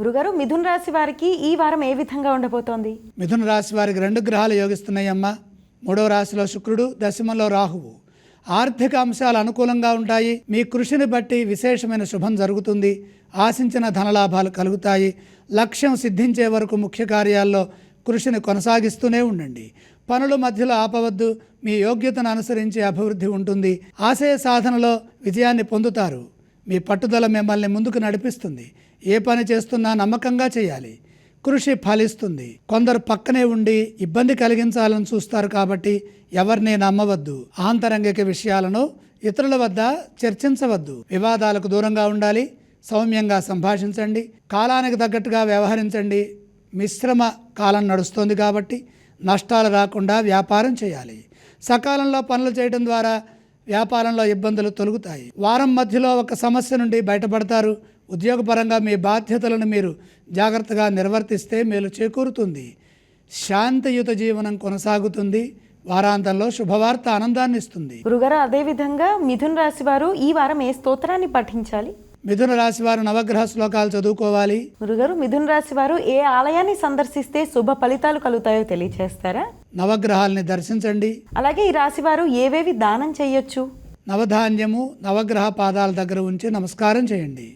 గురుగారు మిథున్ రాశి వారికి ఈ వారం ఏ విధంగా ఉండబోతోంది? మిథున రాశి వారికి రెండు గ్రహాలు యోగిస్తున్నాయమ్మా. మూడవ రాశిలో శుక్రుడు దశమంలో రాహువు. ఆర్థిక అంశాలు అనుకూలంగా ఉంటాయి. మీ కృషిని బట్టి విశేషమైన శుభం జరుగుతుంది. ఆశించిన ధనలాభాలు కలుగుతాయి. లక్ష్యం సిద్ధించే వరకు ముఖ్య కార్యాల్లో కృషిని కొనసాగిస్తూనే ఉండండి. పనుల మధ్యలో ఆపవద్దు. మీ యోగ్యతను అనుసరించి అభివృద్ధి ఉంటుంది. ఆశయ సాధనలో విజయాన్ని పొందుతారు. మీ పట్టుదల మిమ్మల్ని ముందుకు నడిపిస్తుంది. ఏ పని చేస్తున్నా నమ్మకంగా చేయాలి. కృషి ఫలిస్తుంది. కొందరు పక్కనే ఉండి ఇబ్బంది కలిగించాలని చూస్తారు కాబట్టి ఎవరిని నమ్మవద్దు. ఆంతరంగిక విషయాలను ఇతరుల వద్ద చర్చించవద్దు. వివాదాలకు దూరంగా ఉండాలి. సౌమ్యంగా సంభాషించండి. కాలానికి తగ్గట్టుగా వ్యవహరించండి. మిశ్రమ కాలం నడుస్తోంది కాబట్టి నష్టాలు రాకుండా వ్యాపారం చేయాలి. సకాలంలో పనులు చేయడం ద్వారా వ్యాపారంలో ఇబ్బందులు తొలగుతాయి. వారం మధ్యలో ఒక సమస్య నుండి బయటపడతారు. ఉద్యోగపరంగా మీ బాధ్యతలను మీరు జాగ్రత్తగా నిర్వర్తిస్తే మేలు చేకూరుతుంది. శాంతియుత జీవనం కొనసాగుతుంది. వారాంతంలో శుభవార్త ఆనందాన్ని ఇస్తుంది గురుగారు అదేవిధంగా మిథున్ రాశి వారు ఈ వారం ఏ స్తోత్రాన్ని పఠించాలి మిథున రాశి వారు నవగ్రహ శ్లోకాలు చదువుకోవాలి. గురుగారు మిథున్ రాశి వారు ఏ ఆలయాన్ని సందర్శిస్తే శుభ ఫలితాలు కలుగుతాయో తెలియచేస్తారా? నవగ్రహాల్ని దర్శించండి. అలాగే ఈ రాశి వారు ఏవేవి దానం చేయొచ్చు? నవధాన్యము నవగ్రహ పాదాల దగ్గర ఉంచి నమస్కారం చేయండి.